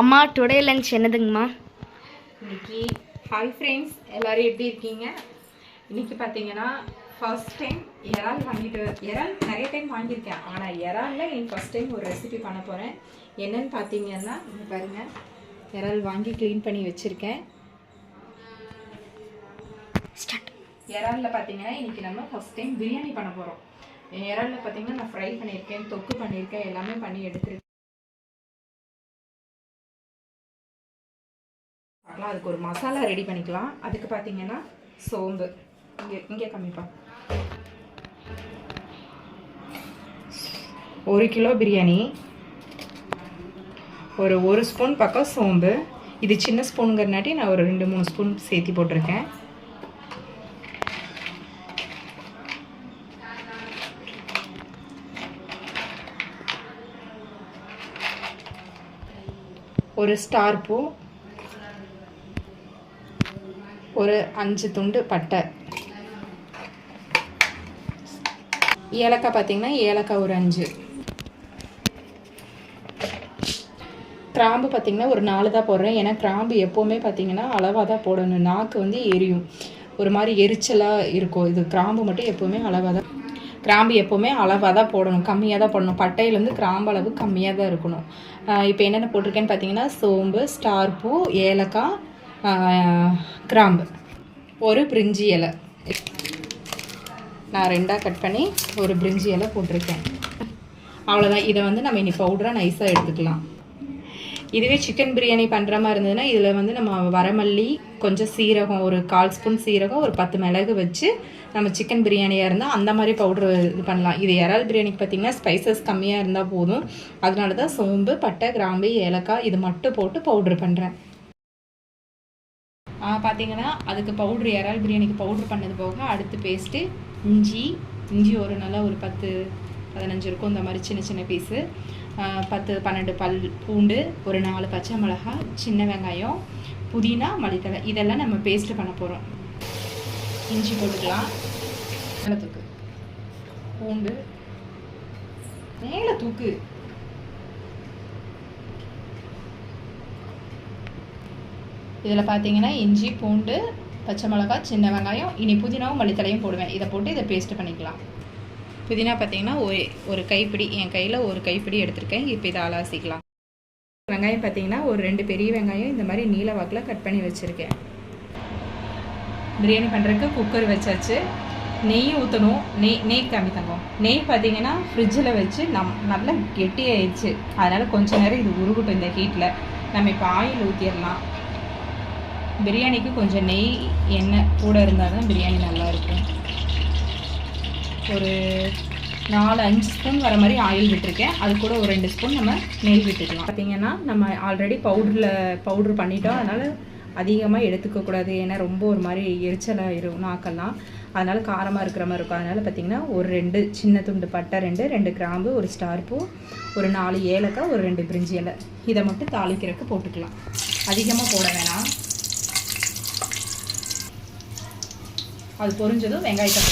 அம்மா today lunch என்னதுங்கம்மா? இன்னைக்கு hi friends எல்லாரும் எப்படி இருக்கீங்க? இன்னைக்கு பார்த்தீங்கன்னா ஃபர்ஸ்ட் டைம் இறால் வாங்கிட்டு இறால் நிறைய டைம் வாங்கியிருக்கேன். ஆனால் இறாலில் என் ஃபர்ஸ்ட் டைம் ஒரு ரெசிபி பண்ண போகிறேன் என்னன்னு பார்த்தீங்கன்னா இங்க பாருங்க. இறால் வாங்கி க்ளீன் பண்ணி வச்சுருக்கேன். ஸ்டார்ட் இறாலில் பார்த்தீங்கன்னா இன்னைக்கு நம்ம ஃபர்ஸ்ட் டைம் பிரியாணி பண்ண போகிறோம் இறாலில் பார்த்தீங்கன்னா நான் ஃப்ரை பண்ணியிருக்கேன் தொக்கு பண்ணியிருக்கேன் எல்லாமே பண்ணி எடுத்துருக்கேன். பார்க்கலாம் அதுக்கு ஒரு மசாலா ரெடி பண்ணிக்கலாம். அதுக்கு பார்த்தீங்கன்னா சோம்பு. இங்கே இங்கே கம்மிப்பா. ஒரு கிலோ பிரியாணி. ஒரு ஒரு ஸ்பூன் பக்கம் சோம்பு. இது சின்ன ஸ்பூனுங்கிறனாட்டி நான் ஒரு ரெண்டு மூணு ஸ்பூன் சேர்த்தி போட்டிருக்கேன். ஒரு ஸ்டார் பூ. ஒரு அஞ்சு துண்டு பட்டை. ஏலக்காய் பார்த்தீங்கன்னா ஏலக்காய் ஒரு அஞ்சு. கிராம்பு பார்த்தீங்கன்னா ஒரு நாலு தான் போடுறேன். ஏன்னா கிராம்பு எப்போவுமே பார்த்தீங்கன்னா அளவாக தான் போடணும். நாக்கு வந்து எரியும். ஒரு மாதிரி எரிச்சலாக இருக்கும். இது கிராம்பு மட்டும் எப்போவுமே அளவாக தான் கிராம்பு எப்போவுமே அளவாக தான் போடணும். கம்மியாக தான் போடணும். பட்டையிலேருந்து கிராம்பு அளவு கம்மியாக தான் இருக்கணும். இப்போ என்னென்ன போட்டிருக்கேன்னு பார்த்தீங்கன்னா சோம்பு ஸ்டார் பூ ஏலக்காய் கிராம்பு. ஒரு பிரிஞ்சி இலை. நான் ரெண்டாக கட் பண்ணி ஒரு பிரிஞ்சி இலை போட்டிருக்கேன். அவ்வளோதான் இதை வந்து நம்ம இனி பவுடராக நைஸாக எடுத்துக்கலாம். இதுவே சிக்கன் பிரியாணி பண்ணுற மாதிரி இருந்ததுன்னா இதில் வந்து நம்ம வரமல்லி கொஞ்சம் சீரகம் ஒரு கால் ஸ்பூன் சீரகம் ஒரு பத்து மிளகு வச்சு நம்ம சிக்கன் பிரியாணியாக இருந்தால் அந்த மாதிரி பவுட்ரு இது பண்ணலாம். இது இறால் பிரியாணிக்கு பார்த்திங்கன்னா ஸ்பைசஸ் கம்மியாக இருந்தால் போதும். அதனால தான் சோம்பு பட்டை கிராம்பு ஏலக்காய் இது மட்டும் போட்டு பவுட்ரு பண்ணுறேன் பார்த்தீங்கன்னா அதுக்கு பவுட்ரு இறால் பிரியாணிக்கு பவுட்ரு பண்ணது போக அடுத்து பேஸ்ட்டு இஞ்சி. இஞ்சி ஒரு நல்லா ஒரு பத்து பதினஞ்சு இருக்கும் இந்த மாதிரி சின்ன சின்ன பீஸு பத்து பன்னெண்டு பல் பூண்டு ஒரு நாலு பச்சை மிளகாய் சின்ன வெங்காயம் புதினா மல்லித்தழை. இதெல்லாம் நம்ம பேஸ்ட்டு பண்ண போகிறோம் இஞ்சி போட்டுக்கலாம். மேலே தூக்கு பூண்டு. மேலே தூக்கு இதில் பார்த்தீங்கன்னா இஞ்சி பூண்டு பச்சை மிளகாய் சின்ன வெங்காயம் இனி புதினாவும் மல்லித்தலையும் போடுவேன். இதை போட்டு இதை பேஸ்ட் பண்ணிக்கலாம். புதினா பார்த்தீங்கன்னா ஒரு ஒரு கைப்பிடி என் கையில் ஒரு கைப்பிடி எடுத்திருக்கேன். இப்போ இதை அலாசிக்கலாம். வெங்காயம் பார்த்தீங்கன்னா ஒரு ரெண்டு பெரிய வெங்காயம் இந்த மாதிரி நீல வாக்கில் கட் பண்ணி வச்சுருக்கேன். பிரியாணி பண்ணுறதுக்கு குக்கர் வச்சாச்சு. நெய் ஊற்றணும் நெய் நெய் கம்மி தங்கம். நெய் பார்த்தீங்கன்னா ஃப்ரிட்ஜில் வச்சு நம் நல்லா கெட்டியாயிடுச்சு. அதனால் கொஞ்சம் நேரம் இது உருகட்டும் இந்த ஹீட்டில் நம்ம இப்போ ஆயில் ஊற்றிடலாம் பிரியாணிக்கு கொஞ்சம் நெய் எண்ணெய் கூட இருந்தால் தான் பிரியாணி நல்லா இருக்கும். ஒரு நாலு அஞ்சு ஸ்பூன் வர மாதிரி ஆயில் விட்டுருக்கேன். அது கூட ஒரு ரெண்டு ஸ்பூன் நம்ம நெய் விட்டுக்கலாம். பார்த்திங்கன்னா நம்ம ஆல்ரெடி பவுடரில் பவுட்ரு பண்ணிட்டோம். அதனால் அதிகமாக எடுத்துக்கக்கூடாது ஏன்னா ரொம்ப ஒரு மாதிரி எரிச்சலாக இரு நாக்கெல்லாம். அதனால் காரமாக இருக்கிற மாதிரி இருக்கும். அதனால் பார்த்தீங்கன்னா ஒரு ரெண்டு சின்ன துண்டு பட்டை ரெண்டு ரெண்டு கிராம்பு ஒரு ஸ்டார் பூ ஒரு நாலு ஏலக்காய் ஒரு ரெண்டு பிரிஞ்சி இலை. இதை மட்டும் தாளிக்கிறதுக்கு போட்டுக்கலாம். அதிகமாக போட வேணாம். அது பொரிஞ்சதும் வெங்காயத்தை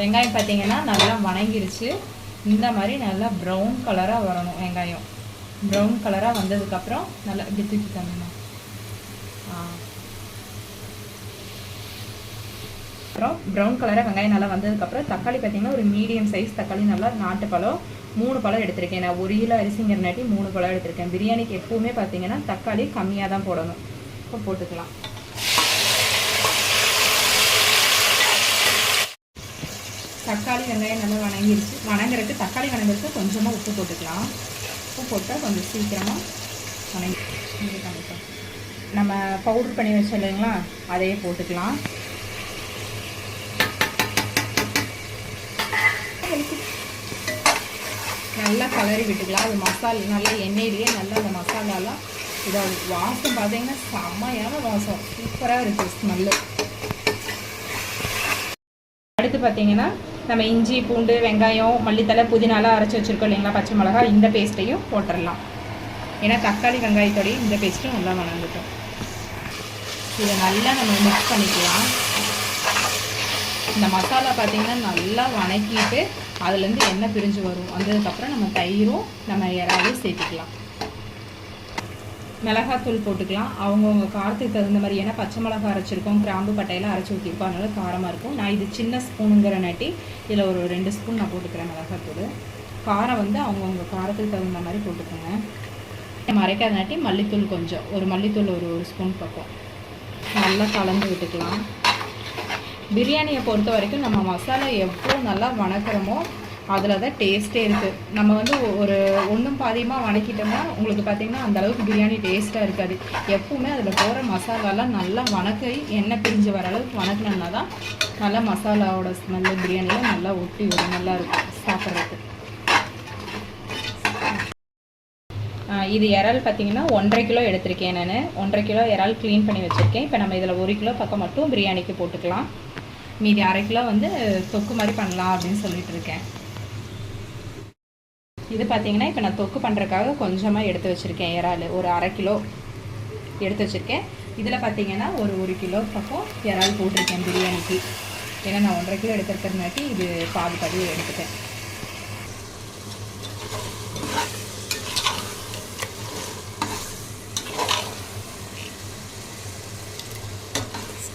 வெங்காயம் பார்த்தீங்கன்னா நல்லா வணங்கிருச்சு. இந்த மாதிரி நல்லா ப்ரௌன் கலராக வரணும் வெங்காயம். ப்ரௌன் கலராக வந்ததுக்கப்புறம் நல்லா இப்படி தூக்கி தங்கணும் அப்புறம் ப்ரௌன் கலராக வெங்காயம் நல்லா வந்ததுக்கப்புறம் தக்காளி பார்த்தீங்கன்னா ஒரு மீடியம் சைஸ் தக்காளி நல்லா நாட்டு பழம் மூணு பழம் எடுத்திருக்கேன். நான் ஒரு கிலோ அரிசிங்கிறனாட்டி மூணு பழம் எடுத்திருக்கேன். பிரியாணிக்கு எப்பவுமே பார்த்தீங்கன்னா தக்காளி கம்மியாக தான் போடணும். இப்போ போட்டுக்கலாம். தக்காளி வெங்காயம் நல்லா வணங்கிருச்சு. வணங்குறதுக்கு தக்காளி வணங்குறதுக்கு கொஞ்சமாக உப்பு போட்டுக்கலாம். உப்பு போட்டால் கொஞ்சம் சீக்கிரமாக வணங்கி கண்டிப்பாக நம்ம பவுடர் பண்ணி வச்சோம் இல்லைங்களா? அதையே போட்டுக்கலாம். நல்லா கலரி விட்டுக்கலாம். அது மசாலா நல்லா எண்ணெயிலேயே நல்லா அந்த மசாலாலாம் இதாக வாசம் பார்த்தீங்கன்னா செம்மையான வாசம். சூப்பராக இருக்குது ஸ்மெல்லு அடுத்து பார்த்தீங்கன்னா நம்ம இஞ்சி பூண்டு வெங்காயம் மல்லித்தலை புதினாலாம் அரைச்சி வச்சுருக்கோம் இல்லைங்களா பச்சை மிளகா. இந்த பேஸ்ட்டையும் போட்டுடலாம் ஏன்னா தக்காளி வெங்காயத்தோடய இந்த பேஸ்ட்டும் நல்லா வணங்கட்டும் இதை நல்லா நம்ம மிக்ஸ் பண்ணிக்கலாம். இந்த மசாலா பார்த்தீங்கன்னா நல்லா வணக்கிட்டு அதுலேருந்து எண்ணெய் பிரிஞ்சு வரும். வந்ததுக்கப்புறம் நம்ம தயிரும் நம்ம இறாவையும் சேர்த்துக்கலாம். மிளகாத்தூள் போட்டுக்கலாம். அவங்கவுங்க காரத்துக்கு தகுந்த மாதிரி ஏன்னா பச்சை மிளகா அரைச்சிருக்கோம். கிராம்பு பட்டையெல்லாம் அரைச்சி ஊற்றிருக்கோம் அதனால காரமாக இருக்கும். நான் இது சின்ன ஸ்பூனுங்கிற நட்டி இதில் ஒரு ரெண்டு ஸ்பூன் நான் போட்டுக்கிறேன் மிளகாத்தூள். காரம் வந்து அவங்கவுங்க காரத்துக்கு தகுந்த மாதிரி போட்டுக்கோங்க. நம்ம அரைக்காதனாட்டி மல்லித்தூள் கொஞ்சம். ஒரு மல்லித்தூள் ஒரு ஒரு ஸ்பூன் பக்கம். நல்லா கலந்து விட்டுக்கலாம். பிரியாணியை பொறுத்த வரைக்கும் நம்ம மசாலா எவ்வளோ நல்லா வணக்கிறோமோ அதில் தான் டேஸ்ட்டே இருக்குது நம்ம வந்து ஒரு ஒன்றும் பாதியமாக வணக்கிட்டோம்னா உங்களுக்கு பார்த்தீங்கன்னா அந்த அளவுக்கு பிரியாணி டேஸ்ட்டாக இருக்காது. எப்பவுமே அதில் போகிற மசாலாலாம் நல்லா வணக்கி எண்ணெய் பிரிஞ்சு வர அளவுக்கு வணக்கினோம்னா தான் நல்லா மசாலாவோட ஸ்மெல்லு பிரியாணியில் நல்லா ஒட்டி வரும். நல்லா இருக்கும் சாப்பிட்றதுக்கு. இது இறால் பார்த்தீங்கன்னா ஒன்றரை கிலோ எடுத்திருக்கேன் நான். ஒன்றரை கிலோ இறால் க்ளீன் பண்ணி வச்சுருக்கேன். இப்போ நம்ம இதில் ஒரு கிலோ பக்கம் மட்டும் பிரியாணிக்கு போட்டுக்கலாம். மீதி அரை கிலோ வந்து தொக்கு மாதிரி பண்ணலாம் அப்படின்னு சொல்லிட்டு இருக்கேன். இது பார்த்தீங்கன்னா இப்போ நான் தொக்கு பண்ணுறதுக்காக கொஞ்சமாக எடுத்து வச்சுருக்கேன் இறால். ஒரு அரை கிலோ எடுத்து வச்சுருக்கேன். இதில் பார்த்தீங்கன்னா ஒரு ஒரு கிலோ பக்கம் இறால் போட்டிருக்கேன் பிரியாணிக்கு. ஏன்னா நான் ஒன்றரை கிலோ எடுத்துருக்கிறனாட்டி இது பாதி பாதி எடுத்துட்டேன்.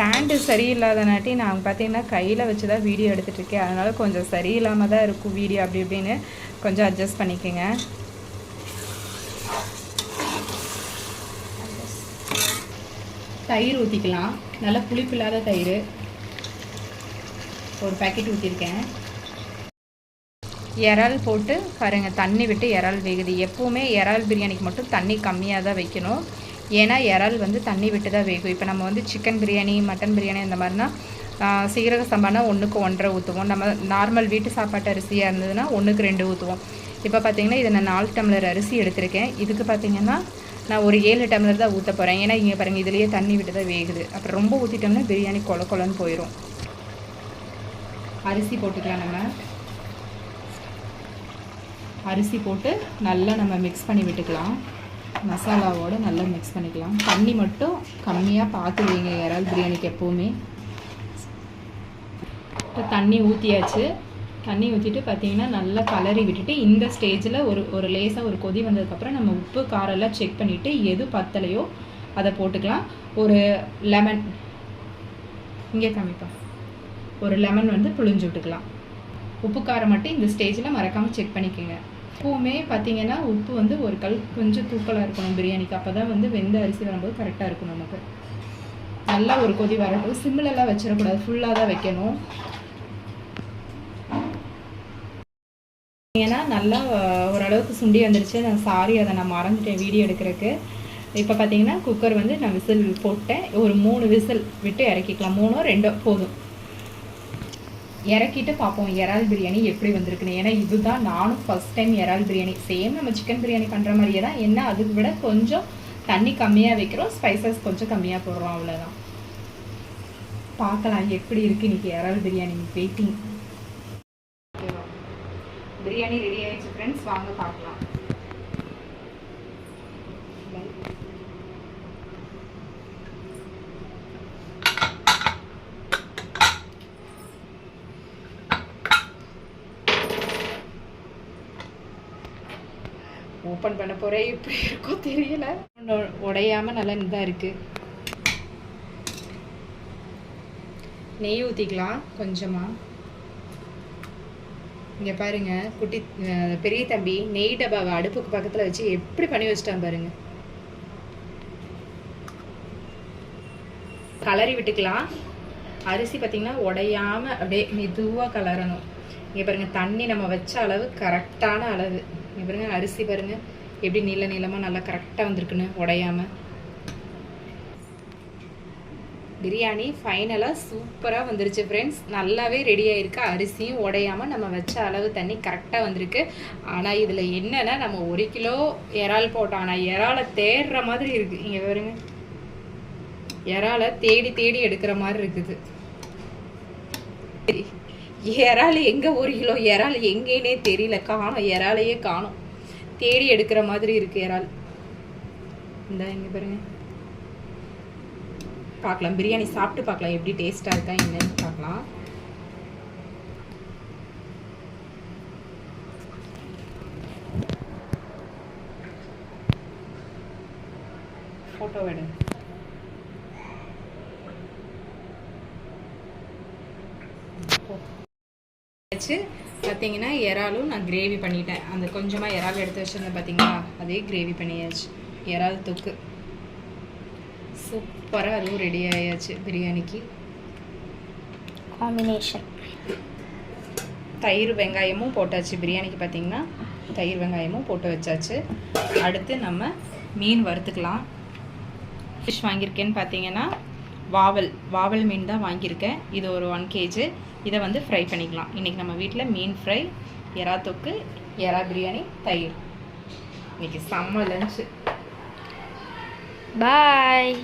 ஸ்டாண்டு சரியில்லாதனாட்டி நான் பார்த்தீங்கன்னா கையில் வச்சு தான் வீடியோ எடுத்துகிட்ருக்கேன் அதனால் கொஞ்சம் சரியில்லாமல் தான் இருக்கும் வீடியோ அப்படி இப்படின்னு கொஞ்சம் அட்ஜஸ்ட் பண்ணிக்கோங்க. தயிர் ஊற்றிக்கலாம் நல்லா புளிப்பு இல்லாத தயிர். ஒரு பேக்கெட் ஊற்றிருக்கேன் இறால் போட்டு பாருங்கள் தண்ணி விட்டு இறால் வேகுது. எப்போவுமே இறால் பிரியாணிக்கு மட்டும் தண்ணி கம்மியாக தான் வைக்கணும். ஏன்னா இறால் வந்து தண்ணி விட்டு தான் வேகும். இப்போ நம்ம வந்து சிக்கன் பிரியாணி மட்டன் பிரியாணி அந்த மாதிரினா சீரக சம்பானா ஒன்றுக்கு ஒன்றரை ஊற்றுவோம் நம்ம நார்மல் வீட்டு சாப்பாட்டு அரிசியாக இருந்ததுன்னா ஒன்றுக்கு ரெண்டு ஊற்றுவோம் இப்போ பார்த்தீங்கன்னா இதை நான் நாலு டம்ளர் அரிசி எடுத்திருக்கேன். இதுக்கு பார்த்தீங்கன்னா நான் ஒரு ஏழு டம்ளர் தான் ஊற்ற போகிறேன் ஏன்னா இங்கே பாருங்கள் இதுலேயே தண்ணி விட்டு தான் வேகுது. அப்புறம் ரொம்ப ஊற்றிட்டோம்னா பிரியாணி கொல கொலன்னு போயிடும் அரிசி போட்டுக்கலாம் நம்ம. அரிசி போட்டு நல்லா நம்ம மிக்ஸ் பண்ணி விட்டுக்கலாம். மசாலாவோடு நல்லா மிக்ஸ் பண்ணிக்கலாம். தண்ணி மட்டும் கம்மியாக பார்த்து வைங்க. இறால் பிரியாணிக்கு எப்போவுமே. இப்போ தண்ணி ஊற்றியாச்சு தண்ணி ஊற்றிட்டு பார்த்தீங்கன்னா நல்லா கலரி விட்டுட்டு இந்த ஸ்டேஜில் ஒரு ஒரு லேசாக ஒரு கொதி வந்ததுக்கப்புறம் நம்ம உப்பு காரம் எல்லாம் செக் பண்ணிவிட்டு எது பத்தலையோ அதை போட்டுக்கலாம். ஒரு லெமன் இங்கே காமிப்பா. ஒரு லெமன் வந்து புழிஞ்சு விட்டுக்கலாம். உப்பு காரம் மட்டும் இந்த ஸ்டேஜில் மறக்காமல் செக் பண்ணிக்கோங்க. உப்புமே பார்த்தீங்கன்னா உப்பு வந்து ஒரு கல் கொஞ்சம் தூக்கலாக இருக்கணும் பிரியாணிக்கு. அப்போ தான் வந்து வெந்த அரிசி வரும்போது கரெக்டாக இருக்கும் நமக்கு. நல்லா ஒரு கொதி வரட்டும். சிம்மிலெல்லாம் வச்சிடக்கூடாது. ஃபுல்லாக தான் வைக்கணும். ஏன்னா நல்லா ஓரளவுக்கு சுண்டி வந்துருச்சு. நான் சாரி அதை நான் மறந்துட்டேன் வீடியோ எடுக்கிறதுக்கு. இப்போ பார்த்தீங்கன்னா குக்கர் வந்து நான் விசில் போட்டேன். ஒரு மூணு விசில் விட்டு இறக்கிக்கலாம். மூணோ ரெண்டோ போதும். இறக்கிட்டு பார்ப்போம் இறால் பிரியாணி எப்படி வந்திருக்குன்னு. ஏன்னா இதுதான் நானும் ஃபஸ்ட் டைம் இறால் பிரியாணி. சேம் நம்ம சிக்கன் பிரியாணி பண்ணுற மாதிரியே தான். என்ன அதுக்கு விட கொஞ்சம் தண்ணி கம்மியாக வைக்கிறோம் ஸ்பைசஸ் கொஞ்சம் கம்மியாக போடுறோம் அவ்வளோதான் பார்க்கலாம் எப்படி இருக்கு இன்றைக்கி இறால் பிரியாணி வெயிட்டிங் பிரியாணி ரெடி ஆயிடுச்சு ஃப்ரெண்ட்ஸ் வாங்க பார்க்கலாம். ஓப்பன் பண்ண போகிறேன் எப்படி இருக்கோ தெரியல. உடையாமல் உடையாம நல்லா இதாக இருக்குது நெய் ஊற்றிக்கலாம் கொஞ்சமாக இங்கே பாருங்க குட்டி பெரிய தம்பி நெய் டபாவை அடுப்புக்கு பக்கத்தில் வச்சு எப்படி பண்ணி வச்சிட்டான் பாருங்கள் கலரி விட்டுக்கலாம். அரிசி பார்த்தீங்கன்னா உடையாம அப்படியே மெதுவாக கலரணும். இங்கே பாருங்க தண்ணி நம்ம வச்ச அளவு கரெக்டான அளவு. இங்கே பாருங்க அரிசி பாருங்க. எப்படி நீள நீளமாக நல்லா கரெக்டாக வந்திருக்குன்னு உடையாமல் பிரியாணி ஃபைனலாக சூப்பராக வந்துருச்சு ஃப்ரெண்ட்ஸ் நல்லாவே ரெடி ஆகிருக்கு அரிசியும் உடையாமல் நம்ம வச்ச அளவு தண்ணி கரெக்டாக வந்திருக்கு. ஆனால் இதில் என்னென்னா நம்ம ஒரு கிலோ இறால் போட்டோம். ஆனால் இறாலை தேடுற மாதிரி இருக்குது இங்கே பாருங்க. இறாலை தேடி தேடி எடுக்கிற மாதிரி இருக்குது. சரி, இறால் எங்கே ஒரு கிலோ இறால் எங்கேனே தெரியல. காணும் இறாலையே காணும். தேடி எடுக்கிற மாதிரி இருக்கு இறால் இந்தா இங்கே பாருங்க. பார்க்கலாம். பிரியாணி சாப்பிட்டு பார்க்கலாம். எப்படி டேஸ்ட்டாக இருக்கா என்னன்னு பார்க்கலாம். ஃபோட்டோ எடுங்க வச்சு பார்த்தீங்கன்னா இறாலும் நான் கிரேவி பண்ணிட்டேன். அந்த கொஞ்சமாக இறால் எடுத்து வச்சுருந்தேன் பார்த்தீங்களா அதே கிரேவி பண்ணியாச்சு. இறால் தொக்கு. சூப்பராக அதுவும் ரெடி ஆயாச்சு பிரியாணிக்கு. காம்பினேஷன் தயிர் வெங்காயமும் போட்டாச்சு பிரியாணிக்கு பார்த்தீங்கன்னா தயிர் வெங்காயமும் போட்டு வச்சாச்சு. அடுத்து நம்ம மீன் வறுத்துக்கலாம். ஃபிஷ் வாங்கியிருக்கேன்னு பார்த்தீங்கன்னா வாவல் வாவல் மீன் தான் வாங்கியிருக்கேன். இது ஒரு ஒன் கேஜி இதை வந்து ஃப்ரை பண்ணிக்கலாம். இன்றைக்கி நம்ம வீட்டில் மீன் ஃப்ரை எறா தொக்கு எறா பிரியாணி தயிர். இன்னைக்கு செம்ம லஞ்சு பாய்